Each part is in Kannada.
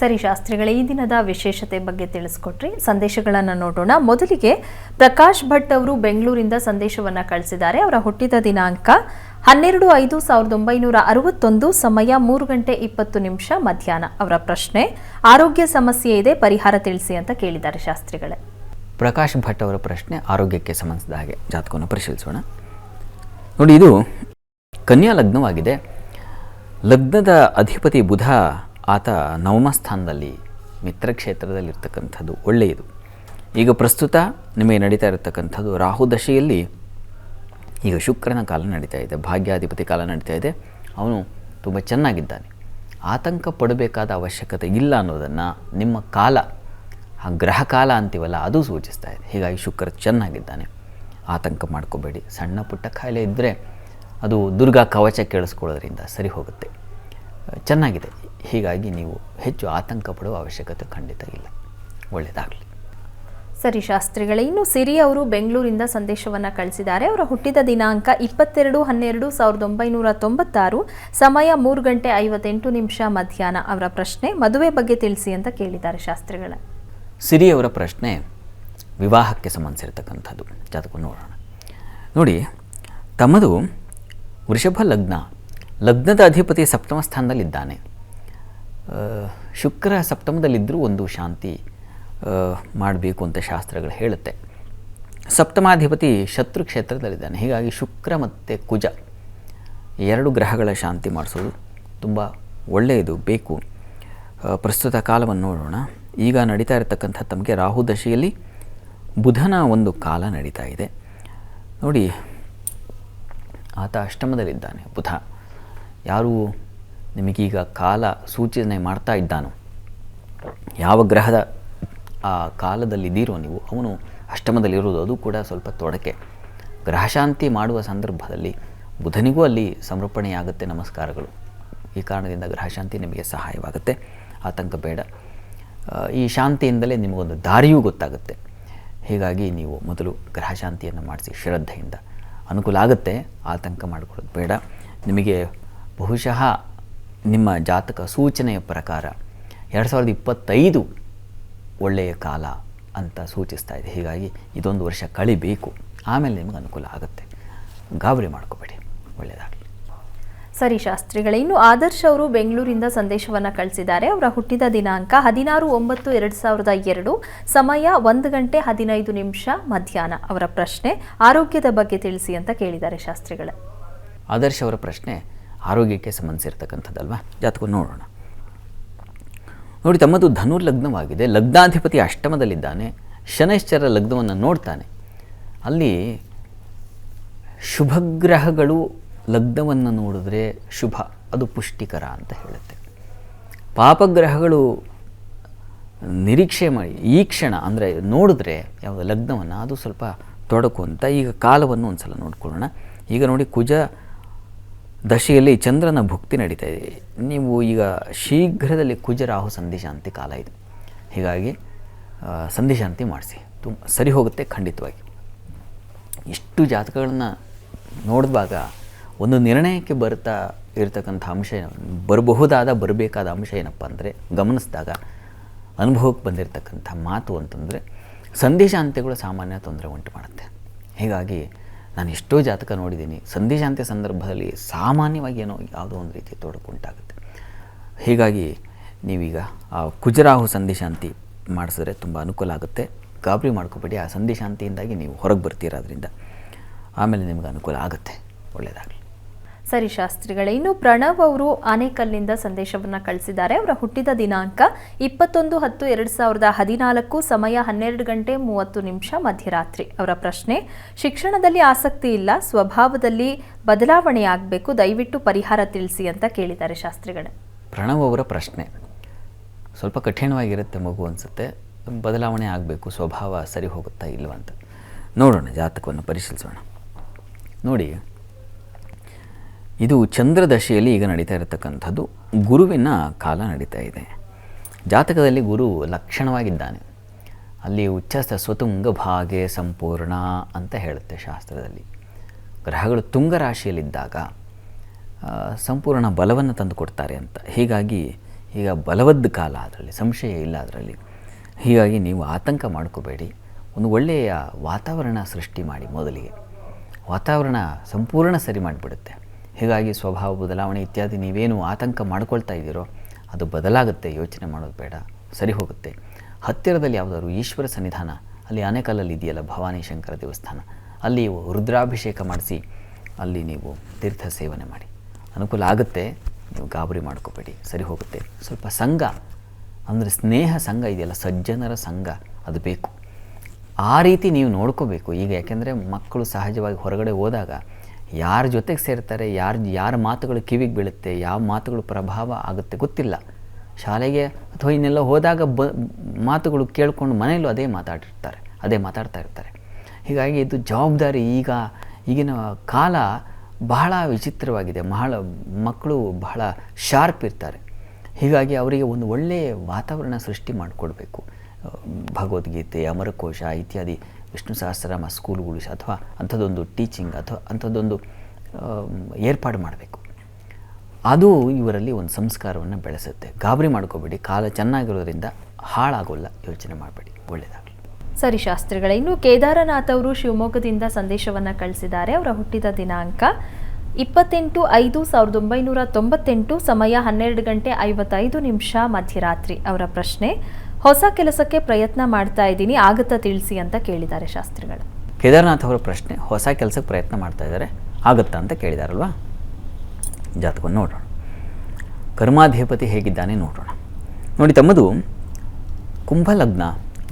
ಸರಿ, ಶಾಸ್ತ್ರಿಗಳೇ, ಈ ದಿನದ ವಿಶೇಷತೆ ಬಗ್ಗೆ ತಿಳಿಸ್ಕೊಟ್ರಿ. ಸಂದೇಶಗಳನ್ನು ನೋಡೋಣ. ಮೊದಲಿಗೆ ಪ್ರಕಾಶ್ ಭಟ್ ಅವರು ಬೆಂಗಳೂರಿಂದ ಸಂದೇಶವನ್ನು ಕಳಿಸಿದ್ದಾರೆ. ಅವರ ಹುಟ್ಟಿದ ದಿನಾಂಕ ಹನ್ನೆರಡು ಐದು ಸಾವಿರದ ಒಂಬೈನೂರ ಅರವತ್ತೊಂದು, ಸಮಯ ಮೂರು ಗಂಟೆ ಇಪ್ಪತ್ತು ನಿಮಿಷ ಮಧ್ಯಾಹ್ನ. ಅವರ ಪ್ರಶ್ನೆ, ಆರೋಗ್ಯ ಸಮಸ್ಯೆ ಇದೆ, ಪರಿಹಾರ ತಿಳಿಸಿ ಅಂತ ಕೇಳಿದ್ದಾರೆ ಶಾಸ್ತ್ರಿಗಳೇ. ಪ್ರಕಾಶ್ ಭಟ್ ಅವರ ಪ್ರಶ್ನೆ, ಆರೋಗ್ಯಕ್ಕೆ ಸಂಬಂಧಿಸಿದ ಹಾಗೆ ಜಾತಕವನ್ನು ಪರಿಶೀಲಿಸೋಣ. ನೋಡಿ, ಇದು ಕನ್ಯಾ ಲಗ್ನವಾಗಿದೆ. ಲಗ್ನದ ಅಧಿಪತಿ ಬುಧ ಆತ ನವಮ ಸ್ಥಾನದಲ್ಲಿ ಮಿತ್ರ ಕ್ಷೇತ್ರದಲ್ಲಿರ್ತಕ್ಕಂಥದ್ದು ಒಳ್ಳೆಯದು. ಈಗ ಪ್ರಸ್ತುತ ನಿಮಗೆ ನಡೀತಾ ಇರತಕ್ಕಂಥದ್ದು ರಾಹು ದಶೆಯಲ್ಲಿ ಈಗ ಶುಕ್ರನ ಕಾಲ ನಡೀತಾ ಇದೆ, ಭಾಗ್ಯಾಧಿಪತಿ ಕಾಲ ನಡೀತಾ ಇದೆ. ಅವನು ತುಂಬ ಚೆನ್ನಾಗಿದ್ದಾನೆ. ಆತಂಕ ಪಡಬೇಕಾದ ಅವಶ್ಯಕತೆ ಇಲ್ಲ ಅನ್ನೋದನ್ನು ನಿಮ್ಮ ಕಾಲ, ಆ ಗ್ರಹ ಕಾಲ ಅಂತೀವಲ್ಲ, ಅದು ಸೂಚಿಸ್ತಾ ಇದೆ. ಹೀಗಾಗಿ ಶುಕ್ರ ಚೆನ್ನಾಗಿದ್ದಾನೆ. ಆತಂಕ ಮಾಡ್ಕೋಬೇಡಿ. ಸಣ್ಣ ಪುಟ್ಟ ಕಾಯಿಲೆ ಇದ್ದರೆ ಅದು ದುರ್ಗಾ ಕವಚ ಕೇಳಿಸ್ಕೊಳ್ಳೋದ್ರಿಂದ ಸರಿ ಹೋಗುತ್ತೆ. ಚೆನ್ನಾಗಿದೆ. ಹೀಗಾಗಿ ನೀವು ಹೆಚ್ಚು ಆತಂಕ ಪಡುವ ಅವಶ್ಯಕತೆ ಖಂಡಿತ ಇಲ್ಲ. ಒಳ್ಳೆಯದಾಗಲಿ ಸರಿ ಶಾಸ್ತ್ರಿಗಳೇ ಇನ್ನು ಸಿರಿ ಅವರು ಬೆಂಗಳೂರಿಂದ ಸಂದೇಶವನ್ನ ಕಳಿಸಿದ್ದಾರೆ. ಅವರ ಹುಟ್ಟಿದ ದಿನಾಂಕ ಇಪ್ಪತ್ತೆರಡು ಹನ್ನೆರಡು ಸಾವಿರದ ಒಂಬೈನೂರ ತೊಂಬತ್ತಾರು. ಸಮಯ ಮೂರು ಗಂಟೆ ಐವತ್ತೆಂಟು ನಿಮಿಷ ಮಧ್ಯಾಹ್ನ ಅವರ ಪ್ರಶ್ನೆ. ಮದುವೆ ಬಗ್ಗೆ ತಿಳಿಸಿ ಅಂತ ಕೇಳಿದ್ದಾರೆ ಶಾಸ್ತ್ರಿಗಳ. ಸಿರಿ ಅವರ ಪ್ರಶ್ನೆ ವಿವಾಹಕ್ಕೆ ಸಂಬಂಧಿಸಿರ್ತಕ್ಕಂಥದ್ದು. ಜಾತಕ ನೋಡೋಣ. ನೋಡಿ ತಮ್ಮದು ವೃಷಭ ಲಗ್ನ. ಲಗ್ನದ ಅಧಿಪತಿ ಸಪ್ತಮ ಸ್ಥಾನದಲ್ಲಿದ್ದಾನೆ. ಶುಕ್ರ ಸಪ್ತಮದಲ್ಲಿದ್ದರೂ ಒಂದು ಶಾಂತಿ ಮಾಡಬೇಕು ಅಂತ ಶಾಸ್ತ್ರಗಳು ಹೇಳುತ್ತೆ. ಸಪ್ತಮಾಧಿಪತಿ ಶತ್ರು ಕ್ಷೇತ್ರದಲ್ಲಿದ್ದಾನೆ. ಹೀಗಾಗಿ ಶುಕ್ರ ಮತ್ತು ಕುಜ ಎರಡು ಗ್ರಹಗಳ ಶಾಂತಿ ಮಾಡಿಸೋದು ತುಂಬ ಒಳ್ಳೆಯದು, ಬೇಕು. ಪ್ರಸ್ತುತ ಕಾಲವನ್ನು ನೋಡೋಣ. ಈಗ ನಡೀತಾ ಇರತಕ್ಕಂಥ ತಮಗೆ ರಾಹು ದಶೆಯಲ್ಲಿ ಬುಧನ ಒಂದು ಕಾಲ ನಡೀತಾ ಇದೆ. ನೋಡಿ, ಆತ ಅಷ್ಟಮದಲ್ಲಿದ್ದಾನೆ ಬುಧ. ಯಾರು ನಿಮಗೀಗ ಕಾಲ ಸೂಚನೆ ಮಾಡ್ತಾ ಇದ್ದಾನೋ. ಯಾವ ಗ್ರಹದ, ಆ ಕಾಲದಲ್ಲಿದ್ದೀರೋ ನೀವು, ಅವನು ಅಷ್ಟಮದಲ್ಲಿರೋದು ಅದು ಕೂಡ ಸ್ವಲ್ಪ ತೊಡಕೆ. ಗ್ರಹಶಾಂತಿ ಮಾಡುವ ಸಂದರ್ಭದಲ್ಲಿ ಬುಧನಿಗೂ ಅಲ್ಲಿ ಸಮರ್ಪಣೆಯಾಗುತ್ತೆ ನಮಸ್ಕಾರಗಳು. ಈ ಕಾರಣದಿಂದ ಗ್ರಹಶಾಂತಿ ನಿಮಗೆ ಸಹಾಯವಾಗುತ್ತೆ. ಆತಂಕ ಬೇಡ. ಈ ಶಾಂತಿಯಿಂದಲೇ ನಿಮಗೊಂದು ದಾರಿಯೂ ಗೊತ್ತಾಗುತ್ತೆ. ಹೀಗಾಗಿ ನೀವು ಮೊದಲು ಗ್ರಹಶಾಂತಿಯನ್ನು ಮಾಡಿಸಿ ಶ್ರದ್ಧೆಯಿಂದ. ಅನುಕೂಲ ಆಗುತ್ತೆ, ಆತಂಕ ಮಾಡಿಕೊಳ್ಳೋದು ಬೇಡ. ನಿಮಗೆ ಬಹುಶಃ ನಿಮ್ಮ ಜಾತಕ ಸೂಚನೆಯ ಪ್ರಕಾರ ಎರಡು ಸಾವಿರದ ಇಪ್ಪತ್ತೈದು ಒಳ್ಳೆಯ ಕಾಲ ಅಂತ ಸೂಚಿಸ್ತಾ ಇದೆ. ಹೀಗಾಗಿ ಇದೊಂದು ವರ್ಷ ಕಳಿಬೇಕು. ಆಮೇಲೆ ನಿಮಗೆ ಅನುಕೂಲ ಆಗುತ್ತೆ. ಗಾಬರಿ ಮಾಡ್ಕೋಬೇಡಿ. ಒಳ್ಳೆಯದಾಗಲಿ ಸರಿ ಶಾಸ್ತ್ರಿಗಳೇ ಇನ್ನು ಆದರ್ಶ್ ಅವರು ಬೆಂಗಳೂರಿಂದ ಸಂದೇಶವನ್ನು ಕಳಿಸಿದ್ದಾರೆ. ಅವರ ಹುಟ್ಟಿದ ದಿನಾಂಕ ಹದಿನಾರು ಒಂಬತ್ತು ಎರಡು ಸಾವಿರದ ಎರಡು ಸಮಯ ಒಂದು ಗಂಟೆ ಹದಿನೈದು ನಿಮಿಷ ಮಧ್ಯಾಹ್ನ. ಅವರ ಪ್ರಶ್ನೆ ಆರೋಗ್ಯದ ಬಗ್ಗೆ ತಿಳಿಸಿ ಅಂತ ಕೇಳಿದ್ದಾರೆ ಶಾಸ್ತ್ರಿಗಳೇ. ಆದರ್ಶ್ ಅವರ ಪ್ರಶ್ನೆ ಆರೋಗ್ಯಕ್ಕೆ ಸಂಬಂಧಿಸಿರ್ತಕ್ಕಂಥದ್ದಲ್ವಾ? ಜಾತಕ ನೋಡೋಣ. ನೋಡಿ, ತಮ್ಮದು ಧನುರ್ಲಗ್ನವಾಗಿದೆ. ಲಗ್ನಾಧಿಪತಿ ಅಷ್ಟಮದಲ್ಲಿದ್ದಾನೆ. ಶನೈಶ್ಚರ ಲಗ್ನವನ್ನು ನೋಡ್ತಾನೆ. ಅಲ್ಲಿ ಶುಭಗ್ರಹಗಳು ಲಗ್ನವನ್ನು ನೋಡಿದ್ರೆ ಶುಭ, ಅದು ಪುಷ್ಟಿಕರ ಅಂತ ಹೇಳುತ್ತೆ. ಪಾಪಗ್ರಹಗಳು ನಿರೀಕ್ಷೆ ಮಾಡಿ, ಈ ಕ್ಷಣ ಅಂದರೆ ನೋಡಿದ್ರೆ ಯಾವುದು ಲಗ್ನವನ್ನು, ಅದು ಸ್ವಲ್ಪ ತೊಡಕು ಅಂತ ಈಗ ಕಾಲವನ್ನು ಒಂದು ಸಲ ನೋಡ್ಕೊಳ್ಳೋಣ. ಈಗ ನೋಡಿ, ಕುಜ ದಶೆಯಲ್ಲಿ ಚಂದ್ರನ ಭುಕ್ತಿ ನಡೀತಾ ಇದೆ. ನೀವು ಈಗ ಶೀಘ್ರದಲ್ಲಿ ಕುಜರಾಹು ಸಂಧಿಶಾಂತಿ ಕಾಲ ಇದು. ಹೀಗಾಗಿ ಸಂಧಿಶಾಂತಿ ಮಾಡಿಸಿ. ತುಂಬ ಸರಿ ಹೋಗುತ್ತೆ ಖಂಡಿತವಾಗಿ. ಇಷ್ಟು ಜಾತಕಗಳನ್ನು ನೋಡಿದಾಗ ಒಂದು ನಿರ್ಣಯಕ್ಕೆ ಬರ್ತಾ ಇರತಕ್ಕಂಥ ಅಂಶ ಬರಬಹುದಾದ, ಬರಬೇಕಾದ ಅಂಶ ಏನಪ್ಪ ಅಂದರೆ, ಗಮನಿಸಿದಾಗ ಅನುಭವಕ್ಕೆ ಬಂದಿರತಕ್ಕಂಥ ಮಾತು ಅಂತಂದರೆ, ಸಂಧಿಶಾಂತಿಗಳು ಸಾಮಾನ್ಯ ತೊಂದರೆ ಉಂಟು ಮಾಡುತ್ತೆ. ಹೀಗಾಗಿ ನಾನು ಎಷ್ಟೋ ಜಾತಕ ನೋಡಿದ್ದೀನಿ. ಸಂಧಿಶಾಂತಿ ಸಂದರ್ಭದಲ್ಲಿ ಸಾಮಾನ್ಯವಾಗಿ ಏನೋ ಯಾವುದೋ ಒಂದು ರೀತಿ ತೊಡಕುಂಟಾಗುತ್ತೆ. ಹೀಗಾಗಿ ನೀವೀಗ ಆ ಕುಜರಾಹು ಸಂಧಿಶಾಂತಿ ಮಾಡಿಸಿದ್ರೆ ತುಂಬ ಅನುಕೂಲ ಆಗುತ್ತೆ. ಗಾಬರಿ ಮಾಡ್ಕೋಬೇಡಿ. ಆ ಸಂಧಿಶಾಂತಿಯಿಂದಾಗಿ ನೀವು ಹೊರಗೆ ಬರ್ತೀರ ಅದರಿಂದ ಆಮೇಲೆ ನಿಮ್ಗೆ ಅನುಕೂಲ ಆಗುತ್ತೆ. ಒಳ್ಳೆಯದಾಗಲಿ ಸರಿ ಶಾಸ್ತ್ರಿಗಳೇ, ಇನ್ನು ಪ್ರಣವ್ ಅವರು ಆನೇಕಲ್ನಿಂದ ಸಂದೇಶವನ್ನು ಕಳಿಸಿದ್ದಾರೆ. ಅವರ ಹುಟ್ಟಿದ ದಿನಾಂಕ ಇಪ್ಪತ್ತೊಂದು ಹತ್ತು ಎರಡು ಸಾವಿರದ ಹದಿನಾಲ್ಕು, ಸಮಯ ಹನ್ನೆರಡು ಗಂಟೆ ಮೂವತ್ತು ನಿಮಿಷ, ಮಧ್ಯರಾತ್ರಿ. ಅವರ ಪ್ರಶ್ನೆ, ಶಿಕ್ಷಣದಲ್ಲಿ ಆಸಕ್ತಿ ಇಲ್ಲ, ಸ್ವಭಾವದಲ್ಲಿ ಬದಲಾವಣೆ ಆಗಬೇಕು, ದಯವಿಟ್ಟು ಪರಿಹಾರ ತಿಳಿಸಿ ಅಂತ ಕೇಳಿದ್ದಾರೆ ಶಾಸ್ತ್ರಿಗಳೇ. ಪ್ರಣವ್ ಅವರ ಪ್ರಶ್ನೆ, ಸ್ವಲ್ಪ ಕಠಿಣವಾಗಿರುತ್ತೆ ಮಗು ಅನಿಸುತ್ತೆ, ಬದಲಾವಣೆ ಆಗಬೇಕು, ಸ್ವಭಾವ ಸರಿ ಹೋಗುತ್ತಾ ಇಲ್ವಂತ ನೋಡೋಣ, ಜಾತಕವನ್ನು ಪರಿಶೀಲಿಸೋಣ. ನೋಡಿ ಇದು ಚಂದ್ರದಶೆಯಲ್ಲಿ ಈಗ ನಡೀತಾ ಇರತಕ್ಕಂಥದ್ದು. ಗುರುವಿನ ಕಾಲ ನಡೀತಾ ಇದೆ. ಜಾತಕದಲ್ಲಿ ಗುರು ಲಕ್ಷಣವಾಗಿದ್ದಾನೆ. ಅಲ್ಲಿ ಉಚ್ಚಸ್ಥ ಸ್ವತುಂಗ ಭಾಗೆ ಸಂಪೂರ್ಣ ಅಂತ ಹೇಳುತ್ತೆ ಶಾಸ್ತ್ರದಲ್ಲಿ. ಗ್ರಹಗಳು ತುಂಗ ರಾಶಿಯಲ್ಲಿದ್ದಾಗ ಆ, ಸಂಪೂರ್ಣ ಬಲವನ್ನು ತಂದು ಕೊಡ್ತಾರೆ ಅಂತ. ಹೀಗಾಗಿ ಈಗ ಬಲವದ್ದ ಕಾಲ ಅದರಲ್ಲಿ ಸಂಶಯ ಇಲ್ಲ ಅದರಲ್ಲಿ. ಹೀಗಾಗಿ ನೀವು ಆತಂಕ ಮಾಡ್ಕೋಬೇಡಿ. ಒಂದು ಒಳ್ಳೆಯ ವಾತಾವರಣ ಸೃಷ್ಟಿ ಮಾಡಿ ಮೊದಲಿಗೆ. ವಾತಾವರಣ ಸಂಪೂರ್ಣ ಸರಿ ಮಾಡಿಬಿಡುತ್ತೆ. ಹೀಗಾಗಿ ಸ್ವಭಾವ ಬದಲಾವಣೆ ಇತ್ಯಾದಿ ನೀವೇನು ಆತಂಕ ಮಾಡ್ಕೊಳ್ತಾ ಇದ್ದೀರೋ ಅದು ಬದಲಾಗುತ್ತೆ, ಯೋಚನೆ ಮಾಡೋದು ಬೇಡ, ಸರಿ ಹೋಗುತ್ತೆ. ಹತ್ತಿರದಲ್ಲಿ ಯಾವುದಾದ್ರು ಈಶ್ವರ ಸನ್ನಿಧಾನ, ಅಲ್ಲಿ ಆನೆಕಲ್ಲಲ್ಲಿ ಇದೆಯಲ್ಲ ಭವಾನಿ ಶಂಕರ ದೇವಸ್ಥಾನ, ಅಲ್ಲಿ ರುದ್ರಾಭಿಷೇಕ ಮಾಡಿಸಿ, ಅಲ್ಲಿ ನೀವು ತೀರ್ಥ ಸೇವನೆ ಮಾಡಿ. ಅನುಕೂಲ ಆಗುತ್ತೆ, ನೀವು ಗಾಬರಿ ಮಾಡ್ಕೋಬೇಡಿ, ಸರಿ ಹೋಗುತ್ತೆ. ಸ್ವಲ್ಪ ಸಂಘ, ಅಂದರೆ ಸ್ನೇಹ ಸಂಘ ಇದೆಯಲ್ಲ, ಸಜ್ಜನರ ಸಂಘ, ಅದು ಬೇಕು. ಆ ರೀತಿ ನೀವು ನೋಡ್ಕೋಬೇಕು. ಈಗ ಯಾಕೆಂದರೆ ಮಕ್ಕಳು ಸಹಜವಾಗಿ ಹೊರಗಡೆ ಹೋದಾಗ ಯಾರ ಜೊತೆಗೆ ಸೇರ್ತಾರೆ, ಯಾರ ಯಾರ ಮಾತುಗಳು ಕಿವಿಗೆ ಬೀಳುತ್ತೆ, ಯಾವ ಮಾತುಗಳು ಪ್ರಭಾವ ಆಗುತ್ತೆ ಗೊತ್ತಿಲ್ಲ. ಶಾಲೆಗೆ ಅಥವಾ ಇನ್ನೆಲ್ಲ ಹೋದಾಗ ಬ, ಮಾತುಗಳು ಕೇಳಿಕೊಂಡು ಮನೆಯಲ್ಲೂ ಅದೇ ಮಾತಾಡಿರ್ತಾರೆ, ಅದೇ ಮಾತಾಡ್ತಾ ಇರ್ತಾರೆ. ಹೀಗಾಗಿ ಇದು ಜವಾಬ್ದಾರಿ ಈಗ, ಈಗಿನ ಕಾಲ ಬಹಳ ವಿಚಿತ್ರವಾಗಿದೆ, ಬಹಳ, ಮಕ್ಕಳು ಬಹಳ ಶಾರ್ಪ್ ಇರ್ತಾರೆ. ಹೀಗಾಗಿ ಅವರಿಗೆ ಒಂದು ಒಳ್ಳೆಯ ವಾತಾವರಣ ಸೃಷ್ಟಿ ಮಾಡಿಕೊಡ್ಬೇಕು. ಭಗವದ್ಗೀತೆ, ಅಮರಕೋಶ ಇತ್ಯಾದಿ ವಿಷ್ಣು ಸಹಸ್ರನಾಮ ಸ್ಕೂಲ್ಗಳು ಅಥವಾ ಅಂಥದ್ದೊಂದು ಟೀಚಿಂಗ್ ಅಥವಾ ಅಂಥದ್ದೊಂದು ಏರ್ಪಾಡು ಮಾಡಬೇಕು. ಅದು ಇವರಲ್ಲಿ ಒಂದು ಸಂಸ್ಕಾರವನ್ನು ಬೆಳೆಸುತ್ತೆ. ಗಾಬರಿ ಮಾಡ್ಕೋಬೇಡಿ. ಕಾಲ ಚೆನ್ನಾಗಿರೋದ್ರಿಂದ ಹಾಳಾಗೋಲ್ಲ. ಯೋಚನೆ ಮಾಡಬೇಡಿ. ಒಳ್ಳೆಯದಾಗಲಿ ಸರಿ ಶಾಸ್ತ್ರಿಗಳೇ, ಇನ್ನು ಕೇದಾರನಾಥ್ ಅವರು ಶಿವಮೊಗ್ಗದಿಂದ ಸಂದೇಶವನ್ನು ಕಳಿಸಿದ್ದಾರೆ. ಅವರ ಹುಟ್ಟಿದ ದಿನಾಂಕ ಇಪ್ಪತ್ತೆಂಟು ಐದು ಸಾವಿರದ ಒಂಬೈನೂರ ತೊಂಬತ್ತೆಂಟು, ಸಮಯ ಹನ್ನೆರಡು ಗಂಟೆ ಐವತ್ತೈದು ನಿಮಿಷ ಮಧ್ಯರಾತ್ರಿ. ಅವರ ಪ್ರಶ್ನೆ ಹೊಸ ಕೆಲಸಕ್ಕೆ ಪ್ರಯತ್ನ ಮಾಡ್ತಾ ಇದ್ದೀನಿ, ಆಗುತ್ತಾ ತಿಳಿಸಿ ಅಂತ ಕೇಳಿದ್ದಾರೆ ಶಾಸ್ತ್ರಿಗಳು. ಕೇದಾರನಾಥ್ ಅವರ ಪ್ರಶ್ನೆ, ಹೊಸ ಕೆಲಸಕ್ಕೆ ಪ್ರಯತ್ನ ಮಾಡ್ತಾ ಇದ್ದಾರೆ, ಆಗುತ್ತಾ ಅಂತ ಕೇಳಿದಾರಲ್ವಾ? ಜಾತಕವನ್ನು ನೋಡೋಣ. ಕರ್ಮಾಧಿಪತಿ ಹೇಗಿದ್ದಾನೆ ನೋಡೋಣ. ನೋಡಿ ತಮ್ಮದು ಕುಂಭ ಲಗ್ನ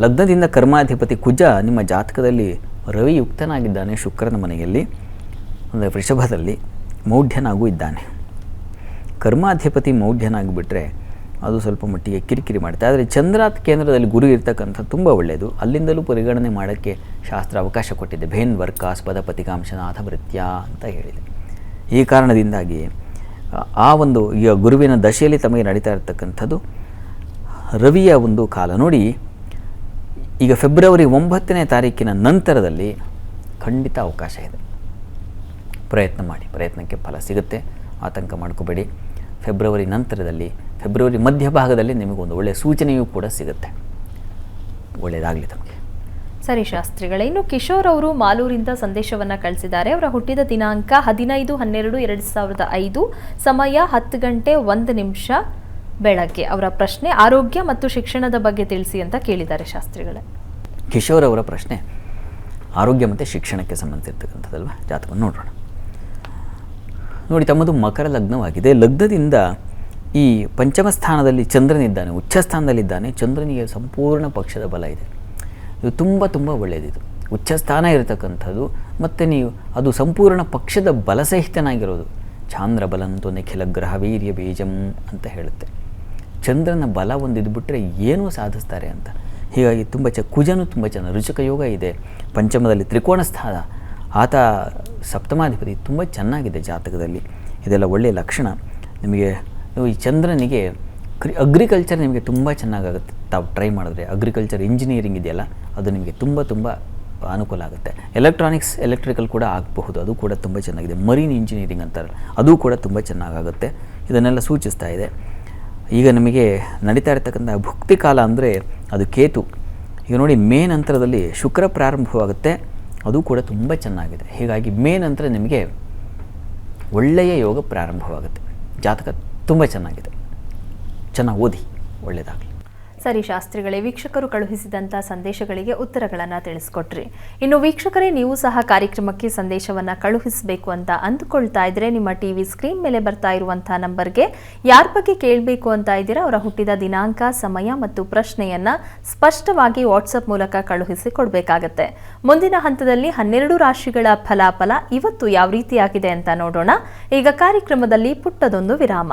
ಲಗ್ನದಿಂದ ಕರ್ಮಾಧಿಪತಿ ಕುಜ ನಿಮ್ಮ ಜಾತಕದಲ್ಲಿ ರವಿಯುಕ್ತನಾಗಿದ್ದಾನೆ ಶುಕ್ರನ ಮನೆಯಲ್ಲಿ, ಅಂದರೆ ವೃಷಭದಲ್ಲಿ ಮೌಢ್ಯನಾಗೂ ಇದ್ದಾನೆ. ಕರ್ಮಾಧಿಪತಿ ಮೌಢ್ಯನಾಗಿಬಿಟ್ರೆ ಅದು ಸ್ವಲ್ಪ ಮಟ್ಟಿಗೆ ಕಿರಿಕಿರಿ ಮಾಡುತ್ತೆ. ಆದರೆ ಚಂದ್ರಾತ್ ಕೇಂದ್ರದಲ್ಲಿ ಗುರು ಇರ್ತಕ್ಕಂಥ ತುಂಬ ಒಳ್ಳೆಯದು ಅಲ್ಲಿಂದಲೂ ಪರಿಗಣನೆ ಮಾಡೋಕ್ಕೆ ಶಾಸ್ತ್ರ ಅವಕಾಶ ಕೊಟ್ಟಿದೆ. ಭೇನ್ ವರ್ಕಾಸ್ಪದ ಪತಿಕಾಂಶನಾಥ ಭೃತ್ಯ ಅಂತ ಹೇಳಿದೆ. ಈ ಕಾರಣದಿಂದಾಗಿ, ಆ- ಆ ಒಂದು ಈಗ ಗುರುವಿನ ದಶೆಯಲ್ಲಿ ತಮಗೆ ನಡೀತಾ ಇರತಕ್ಕಂಥದ್ದು, ರವಿಯ ಒಂದು ಕಾಲ. ನೋಡಿ, ಈಗ ಫೆಬ್ರವರಿ ಒಂಬತ್ತನೇ ತಾರೀಕಿನ ನಂತರದಲ್ಲಿ ಖಂಡಿತ ಅವಕಾಶ ಇದೆ. ಪ್ರಯತ್ನ ಮಾಡಿ, ಪ್ರಯತ್ನಕ್ಕೆ ಫಲ ಸಿಗುತ್ತೆ. ಆತಂಕ ಮಾಡ್ಕೋಬೇಡಿ. ಫೆಬ್ರವರಿ ನಂತರದಲ್ಲಿ ಫೆಬ್ರವರಿ ಮಧ್ಯಭಾಗದಲ್ಲಿ ನಿಮಗೊಂದು ಒಳ್ಳೆಯ ಸೂಚನೆಯೂ ಕೂಡ ಸಿಗುತ್ತೆ. ಒಳ್ಳೆಯದಾಗಲಿ ತಮಗೆ. ಸರಿ ಶಾಸ್ತ್ರಿಗಳೇ ಇನ್ನು ಕಿಶೋರ್ ಅವರು ಮಾಲೂರಿಂದ ಸಂದೇಶವನ್ನು ಕಳಿಸಿದ್ದಾರೆ. ಅವರ ಹುಟ್ಟಿದ ದಿನಾಂಕ ಹದಿನೈದು ಹನ್ನೆರಡು ಎರಡು ಸಾವಿರದ ಐದು ಸಮಯ ಹತ್ತು ಗಂಟೆ ಒಂದು ನಿಮಿಷ ಬೆಳಗ್ಗೆ. ಅವರ ಪ್ರಶ್ನೆ ಆರೋಗ್ಯ ಮತ್ತು ಶಿಕ್ಷಣದ ಬಗ್ಗೆ ತಿಳಿಸಿ ಅಂತ ಕೇಳಿದ್ದಾರೆ ಶಾಸ್ತ್ರಿಗಳೇ. ಕಿಶೋರ್ ಅವರ ಪ್ರಶ್ನೆ ಆರೋಗ್ಯ ಮತ್ತು ಶಿಕ್ಷಣಕ್ಕೆ ಸಂಬಂಧಿಸಿರ್ತಕ್ಕಂಥದ್ದಲ್ವ? ಜಾತಕವನ್ನು ನೋಡೋಣ. ನೋಡಿ ತಮ್ಮದು ಮಕರ ಲಗ್ನವಾಗಿದೆ. ಲಗ್ನದಿಂದ ಈ ಪಂಚಮ ಸ್ಥಾನದಲ್ಲಿ ಚಂದ್ರನಿದ್ದಾನೆ ಉಚ್ಚ ಸ್ಥಾನದಲ್ಲಿದ್ದಾನೆ ಚಂದ್ರನಿಗೆ ಸಂಪೂರ್ಣ ಪಕ್ಷದ ಬಲ ಇದೆ. ಇದು ತುಂಬ ತುಂಬ ಒಳ್ಳೆಯದಿದು. ಉಚ್ಚ ಸ್ಥಾನ ಇರತಕ್ಕಂಥದ್ದು, ಮತ್ತು ನೀವು ಅದು ಸಂಪೂರ್ಣ ಪಕ್ಷದ ಬಲಸಹಿತನಾಗಿರೋದು ಚಾಂದ್ರ ಬಲಂತು ನಿಖಿಲ ಗ್ರಹ ವೀರ್ಯ ಬೀಜಂ ಅಂತ ಹೇಳುತ್ತೆ. ಚಂದ್ರನ ಬಲ ಒಂದಿದ್ದು ಬಿಟ್ಟರೆ ಏನೂ ಸಾಧಿಸ್ತಾರೆ ಅಂತ. ಹೀಗಾಗಿ ತುಂಬ ಚ, ಕುಜನು ತುಂಬ ಚೆನ್ನ ರುಚಕ ಯೋಗ ಇದೆ. ಪಂಚಮದಲ್ಲಿ ತ್ರಿಕೋಣ ಸ್ಥಾನ. ಆತ ಸಪ್ತಮಾಧಿಪತಿ, ತುಂಬ ಚೆನ್ನಾಗಿದೆ ಜಾತಕದಲ್ಲಿ. ಇದೆಲ್ಲ ಒಳ್ಳೆಯ ಲಕ್ಷಣ. ನಿಮಗೆ ಈ ಚಂದ್ರನಿಗೆ ಕ್ರಿ ಅಗ್ರಿಕಲ್ಚರ್ ನಿಮಗೆ ತುಂಬ ಚೆನ್ನಾಗಾಗುತ್ತೆ. ತಾವು ಟ್ರೈ ಮಾಡಿದ್ರೆ ಅಗ್ರಿಕಲ್ಚರ್ ಇಂಜಿನಿಯರಿಂಗ್ ಇದೆಯಲ್ಲ, ಅದು ನಿಮಗೆ ತುಂಬ ತುಂಬ ಅನುಕೂಲ ಆಗುತ್ತೆ. ಎಲೆಕ್ಟ್ರಾನಿಕ್ಸ್ ಎಲೆಕ್ಟ್ರಿಕಲ್ ಕೂಡ ಆಗಬಹುದು, ಅದು ಕೂಡ ತುಂಬ ಚೆನ್ನಾಗಿದೆ. ಮರೀನ್ ಇಂಜಿನಿಯರಿಂಗ್ ಅಂತಾರೆ ಅದು ಕೂಡ ತುಂಬ ಚೆನ್ನಾಗಾಗುತ್ತೆ. ಇದನ್ನೆಲ್ಲ ಸೂಚಿಸ್ತಾ ಇದೆ. ಈಗ ನಿಮಗೆ ನಡೀತಾ ಇರತಕ್ಕಂಥ ಭುಕ್ತಿ ಕಾಲ ಅಂದರೆ ಅದು ಕೇತು. ಈಗ ನೋಡಿ, ಮೇ ನಂತರದಲ್ಲಿ ಶುಕ್ರ ಪ್ರಾರಂಭವಾಗುತ್ತೆ, ಅದು ಕೂಡ ತುಂಬ ಚೆನ್ನಾಗಿದೆ. ಹೀಗಾಗಿ ಮೇ ನಂತರ ನಿಮಗೆ ಒಳ್ಳೆಯ ಯೋಗ ಪ್ರಾರಂಭವಾಗುತ್ತೆ. ಜಾತಕ ತುಂಬ ಚೆನ್ನಾಗಿದೆ. ಚೆನ್ನಾಗಿ ಓದಿ ಒಳ್ಳೆಯದಾಗಲಿ ಸರಿ ಶಾಸ್ತ್ರಿಗಳೇ, ವೀಕ್ಷಕರು ಕಳುಹಿಸಿದಂಥ ಸಂದೇಶಗಳಿಗೆ ಉತ್ತರಗಳನ್ನು ತಿಳಿಸ್ಕೊಟ್ರಿ. ಇನ್ನು ವೀಕ್ಷಕರೇ, ನೀವು ಸಹ ಕಾರ್ಯಕ್ರಮಕ್ಕೆ ಸಂದೇಶವನ್ನು ಕಳುಹಿಸಬೇಕು ಅಂತ ಅಂದುಕೊಳ್ತಾ ಇದ್ರೆ ನಿಮ್ಮ ಟಿವಿ ಸ್ಕ್ರೀನ್ ಮೇಲೆ ಬರ್ತಾ ಇರುವಂಥ ನಂಬರ್ಗೆ ಯಾರ ಬಗ್ಗೆ ಕೇಳಬೇಕು ಅಂತ ಇದ್ದೀರಾ, ಅವರ ಹುಟ್ಟಿದ ದಿನಾಂಕ, ಸಮಯ ಮತ್ತು ಪ್ರಶ್ನೆಯನ್ನ ಸ್ಪಷ್ಟವಾಗಿ ವಾಟ್ಸಪ್ ಮೂಲಕ ಕಳುಹಿಸಿ ಕೊಡಬೇಕಾಗತ್ತೆ. ಮುಂದಿನ ಹಂತದಲ್ಲಿ ಹನ್ನೆರಡು ರಾಶಿಗಳ ಫಲಾಫಲ ಇವತ್ತು ಯಾವ ರೀತಿಯಾಗಿದೆ ಅಂತ ನೋಡೋಣ. ಈಗ ಕಾರ್ಯಕ್ರಮದಲ್ಲಿ ಪುಟ್ಟದೊಂದು ವಿರಾಮ.